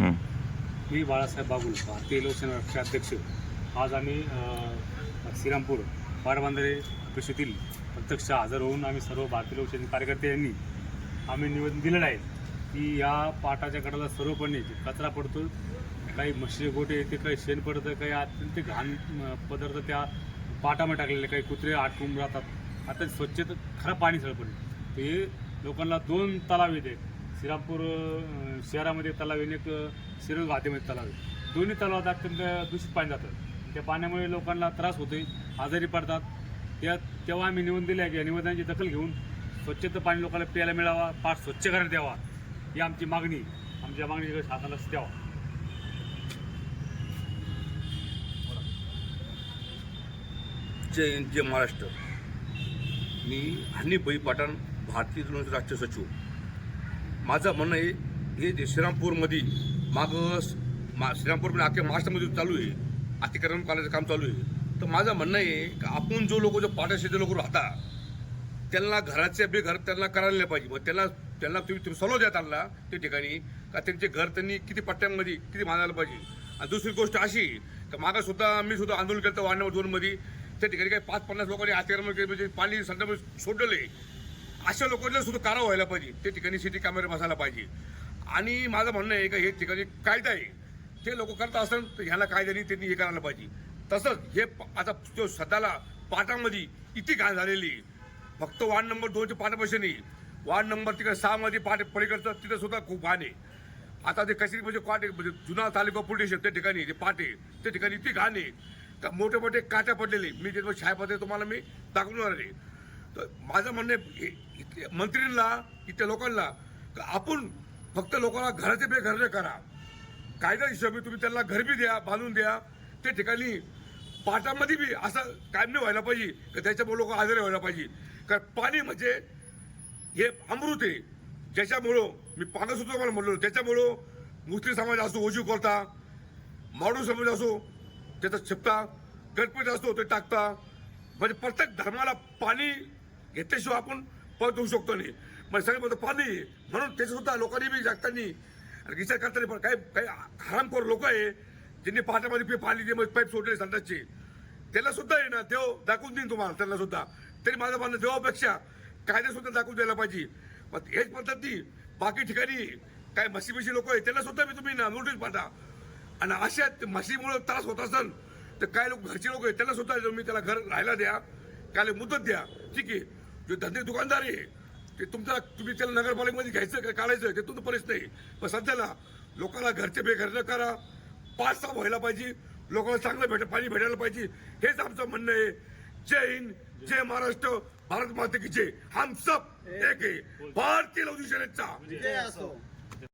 मी बाळासाहेब बागुल भारतीय लोकसेना अध्यक्ष. आज आम्ही श्रीरामपूर पारबांधरे परिषदेतील प्रत्यक्ष हजर होऊन आम्ही सर्व भारतीय लोकशाही कार्यकर्ते यांनी आम्ही निवेदन दिलेलं आहे की या पाटाच्या गटाला सर्वपणे जे कचरा पडतो काही म्हशी गोटे येते काही शेण पडतं काही अत्यंत घाण पदार्थ त्या पाटामध्ये टाकलेले काही कुत्रे आटकून राहतात. आता स्वच्छता खराब पाणी सगळं तर हे लोकांना दोन तलाव येते. श्रीरामपूर शहरामध्ये तलाव आणि एक अ, शिरूर घाटीमध्ये तलाव आहे. दोन्ही तलावात अत्यंत दूषित पाणी जातं. त्या पाण्यामुळे लोकांना त्रास होते आजारी पडतात. त्या तेव्हा आम्ही निवडून दिले आहे की निवेदनाची दखल घेऊन स्वच्छता पाणी लोकांना प्यायला मिळावा पाठ स्वच्छ करण्यात यावा. ही आमची मागणी. आमच्या मागणीकडे शासनाला द्यावा. जय हिंद जय महाराष्ट्र. मी हनी बई पाटण भारतीय जनता राष्ट्र सचिव. माझं म्हणणं आहे हे जे श्रीरामपूरमध्ये मागं मा श्रीरामपूरमध्ये अख्ख्या महाराष्ट्रामध्ये चालू आहे अतिक्रमण करण्याचं काम चालू आहे तर माझं म्हणणं आहे की आपण जो लोक जो पाठ्याशेचे लोक राहतात त्यांना घराचे आपले घर त्यांना करायला नाही पाहिजे. मग त्यांना त्यांना तुम्ही तुम्ही सलो द्या त्यांना त्या ठिकाणी का त्यांचे घर त्यांनी किती पट्ट्यांमध्ये किती मानायला पाहिजे. आणि दुसरी गोष्ट अशी का मागं सुद्धा मी सुद्धा आंदोलन केलं वार्ड नंबर दोनमध्ये त्या ठिकाणी काही पाच पन्नास लोकांनी अतिक्रमण केले म्हणजे पाणी संदर्भ सोडले अशा लोकांना सुद्धा कारवाई व्हायला पाहिजे. त्या ठिकाणी सिटी कॅमेरे बसायला पाहिजे. आणि माझं म्हणणं आहे का हे ठिकाणी कायदा आहे. ते लोक करत असतात तर ह्याला कायद्याने त्यांनी हे करायला पाहिजे. तसंच हे आता जो सध्याला पाटामध्ये इतकी घाण झालेली आहे. फक्त वार्ड नंबर दोनच्या पाटापाशी नाही वार्ड नंबर तिकडे सहामध्ये पाठ पलीकडचं तिथं सुद्धा खूप घाण आहे. आता ते कशी म्हणजे पाटे म्हणजे जुना तालुका पोलीस त्या ठिकाणी ते पाटे त्या ठिकाणी इतकी घाण आहे. का मोठे मोठे काट्या पडलेले मी ते छायापत्र तुम्हाला मी दाखवणार आहे. तर माझं म्हणणं आहे हे- मंत्रींना इथल्या लोकांना तर आपण फक्त लोकांना घराचे बे घर करा. कायदा हिशोबी तुम्ही त्यांना घर बी द्या बांधून द्या. त्या ठिकाणी पाटामध्ये बी असं कायम नाही व्हायला पाहिजे का त्याच्यामुळे लोक आजारी व्हायला पाहिजे. कारण पाणी म्हणजे हे अमृत आहे. ज्याच्यामुळं मी पानं सुद्धा मला म्हणलो त्याच्यामुळं मुस्लिम समाज असो ओजू करता माडू समाज असो त्याचा छिपता गणपती असतो ते टाकता. म्हणजे प्रत्येक धर्माला पाणी घेतल्याशिवाय आपण परत होऊ शकतो नाही. मग सगळे म्हणतो पाणी म्हणून त्याचं सुद्धा लोकांनी बी जागतानी आणि विचार करताना पण काही काही हरामखोर लोक आहे ज्यांनी पाटामध्ये पी- पाणी मग पाईप सोडले संडासचे. त्याला सुद्धा आहे ना देव दाखवून देईन तुम्हाला त्यांना सुद्धा. तरी माझं म्हणणं देवापेक्षा कायदे सुद्धा दाखवून द्यायला पाहिजे. मग हेच पद्धती बाकी ठिकाणी काय म्हशी मशी लोक आहेत त्यांना सुद्धा मी तुम्ही ना नोटीस पाठा आणि अशा म्हशीमुळे त्रास होत असेल तर काय लोक घरचे लोक आहेत त्यांना सुद्धा तुम्ही त्याला घर राहायला द्या काय मुदत द्या ठीक आहे. जो धंदे दुकानदार. आहे ते तुमचा तुम्ही त्याला नगरपालिकेमध्ये घ्यायचं का काढायचं ते तुमचं परिस्थिती नाही. पण सध्याला लोकांना घरचे बेघर न करा. पाच सहा व्हायला पाहिजे. लोकांना चांगलं भेट पाणी भेटायला पाहिजे. हेच आमचं म्हणणं आहे. जय हिंद जय महाराष्ट्र. भारत माते की जय. हम सब एक आहे. भारतीय लवजी सेनेचा